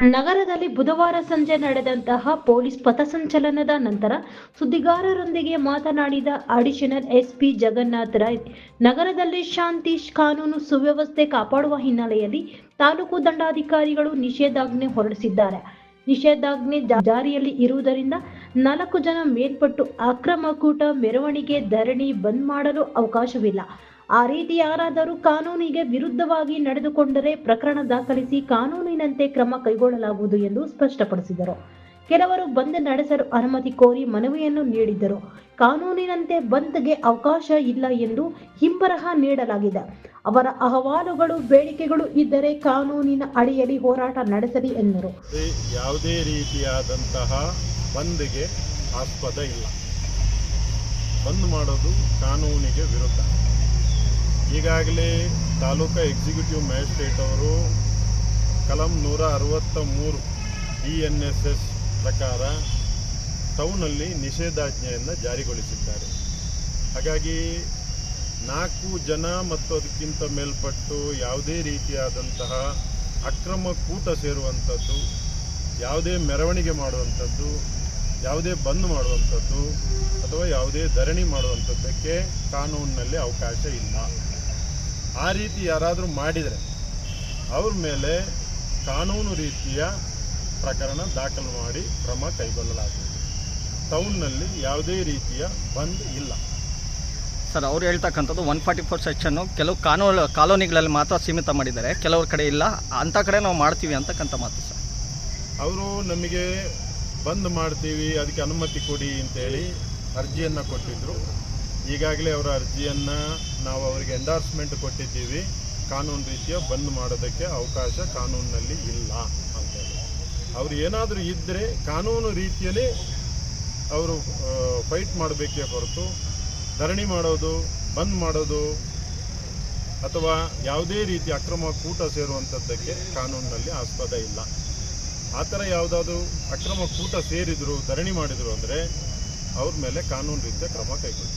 ನಗರದಲ್ಲಿ ಬುಧವಾರ ಸಂಜೆ ನಡೆದಂತಹ ಪೊಲೀಸ್ ಪಥಸಂಚಲನದ ನಂತರ ಸುದ್ದಿಗಾರರೊಂದಿಗೆ ಮಾತನಾಡಿದ ಅಡಿಷನಲ್ ಎಸ್ಪಿ ಜಗನ್ನಾಥ್ ರಾಯ್ ನಗರದಲ್ಲಿ ಶಾಂತಿ ಕಾನೂನು ಸುವ್ಯವಸ್ಥೆ ಕಾಪಾಡುವ ಹಿನ್ನೆಲೆಯಲ್ಲಿ ತಾಲೂಕು ದಂಡಾಧಿಕಾರಿಗಳು ನಿಷೇಧಾಜ್ಞೆ ಹೊರಡಿಸಿದ್ದಾರೆ. ನಿಷೇಧಾಜ್ಞೆ ಜಾರಿಯಲ್ಲಿ ಇರುವುದರಿಂದ ನಾಲ್ಕು ಜನ ಮೇಲ್ಪಟ್ಟು ಅಕ್ರಮ ಕೂಟ ಮೆರವಣಿಗೆ ಧರಣಿ ಬಂದ್ ಮಾಡಲು ಅವಕಾಶವಿಲ್ಲ. ಆ ರೀತಿ ಯಾರಾದರೂ ಕಾನೂನಿಗೆ ವಿರುದ್ಧವಾಗಿ ನಡೆದುಕೊಂಡರೆ ಪ್ರಕರಣ ದಾಖಲಿಸಿ ಕಾನೂನಿನಂತೆ ಕ್ರಮ ಕೈಗೊಳ್ಳಲಾಗುವುದು ಎಂದು ಸ್ಪಷ್ಟಪಡಿಸಿದರು. ಕೆಲವರು ಬಂದ್ ನಡೆಸಲು ಅನುಮತಿ ಕೋರಿ ಮನವಿಯನ್ನು ನೀಡಿದ್ದರು. ಕಾನೂನಿನಂತೆ ಬಂದ್ಗೆ ಅವಕಾಶ ಇಲ್ಲ ಎಂದು ಹಿಂಬರಹ ನೀಡಲಾಗಿದೆ. ಅವರ ಅಹವಾಲುಗಳು, ಬೇಡಿಕೆಗಳು ಇದ್ದರೆ ಕಾನೂನಿನ ಅಡಿಯಲ್ಲಿ ಹೋರಾಟ ನಡೆಸಲಿ ಎಂದರು. ಯಾವುದೇ ರೀತಿಯಾದಂತಹ ಬಂದ್ಗೆ ಆಸ್ಪದ ಇಲ್ಲ. ಬಂದ್ ಮಾಡೋದು ಕಾನೂನಿಗೆ ವಿರುದ್ಧ. ಈಗಾಗಲೇ ತಾಲೂಕಾ ಎಕ್ಸಿಕ್ಯೂಟಿವ್ ಮ್ಯಾಜಿಸ್ಟ್ರೇಟ್ ಅವರು ಕಲಂ ನೂರ ಅರವತ್ತ ಮೂರು ಇ ಎನ್ ಎಸ್ ಎಸ್ ಪ್ರಕಾರ ಟೌನಲ್ಲಿ ನಿಷೇಧಾಜ್ಞೆಯನ್ನು ಜಾರಿಗೊಳಿಸಿದ್ದಾರೆ. ಹಾಗಾಗಿ ನಾಲ್ಕು ಜನ ಮತ್ತು ಅದಕ್ಕಿಂತ ಮೇಲ್ಪಟ್ಟು ಯಾವುದೇ ರೀತಿಯಾದಂತಹ ಅಕ್ರಮ ಕೂಟ ಸೇರುವಂಥದ್ದು, ಯಾವುದೇ ಮೆರವಣಿಗೆ ಮಾಡುವಂಥದ್ದು, ಯಾವುದೇ ಬಂದ್ ಮಾಡುವಂಥದ್ದು ಅಥವಾ ಯಾವುದೇ ಧರಣಿ ಮಾಡುವಂಥದ್ದಕ್ಕೆ ಕಾನೂನಿನಲ್ಲಿ ಅವಕಾಶ ಇಲ್ಲ. ಆ ರೀತಿ ಯಾರಾದರೂ ಮಾಡಿದರೆ ಅವ್ರ ಮೇಲೆ ಕಾನೂನು ರೀತಿಯ ಪ್ರಕರಣ ದಾಖಲು ಮಾಡಿ ಕ್ರಮ ಕೈಗೊಳ್ಳಲಾಗುವುದು. ಟೌನ್ನಲ್ಲಿ ಯಾವುದೇ ರೀತಿಯ ಬಂದ್ ಇಲ್ಲ. ಸರ್ ಅವ್ರು ಹೇಳ್ತಕ್ಕಂಥದ್ದು ಒನ್ ಫಾರ್ಟಿ ಫೋರ್ ಸೆಕ್ಷನ್ನು ಕೆಲವು ಕಾನೂನು ಕಾಲೋನಿಗಳಲ್ಲಿ ಮಾತ್ರ ಸೀಮಿತ ಮಾಡಿದ್ದಾರೆ. ಕೆಲವ್ರ ಕಡೆ ಇಲ್ಲ. ಅಂಥ ಕಡೆ ನಾವು ಮಾಡ್ತೀವಿ ಅಂತಕ್ಕಂಥ ಮಾತು ಸರ್. ಅವರು ನಮಗೆ ಬಂದ್ ಮಾಡ್ತೀವಿ ಅದಕ್ಕೆ ಅನುಮತಿ ಕೊಡಿ ಅಂತೇಳಿ ಅರ್ಜಿಯನ್ನು ಕೊಟ್ಟಿದ್ದರು ಈಗಾಗಲೇ ಅವರ ಅರ್ಜಿಯನ್ನು ನಾವು ಅವರಿಗೆ ಎಂಡಾರ್ಸ್ಮೆಂಟ್ ಕೊಟ್ಟಿದ್ದೀವಿ. ಕಾನೂನು ರೀತಿಯ ಬಂದ್ ಮಾಡೋದಕ್ಕೆ ಅವಕಾಶ ಕಾನೂನಿನಲ್ಲಿ ಇಲ್ಲ ಅಂತ ಅವರು ಏನಾದರೂ ಇದ್ದರೆ ಕಾನೂನು ರೀತಿಯಲ್ಲಿ ಅವರು ಫೈಟ್ ಮಾಡಬೇಕೇ ಹೊರತು, ಧರಣಿ ಮಾಡೋದು, ಬಂದ್ ಮಾಡೋದು, ಅಥವಾ ಯಾವುದೇ ರೀತಿ ಅಕ್ರಮ ಕೂಟ ಸೇರುವಂಥದ್ದಕ್ಕೆ ಕಾನೂನಿನಲ್ಲಿ ಆಸ್ಪದ ಇಲ್ಲ. ಆ ಥರ ಯಾವುದಾದ್ರೂ ಅಕ್ರಮ ಕೂಟ ಸೇರಿದ್ರು, ಧರಣಿ ಮಾಡಿದರು ಅಂದರೆ ಅವ್ರ ಮೇಲೆ ಕಾನೂನು ರೀತಿಯ ಕ್ರಮ ಕೈಗೊಳ್ಳಿ.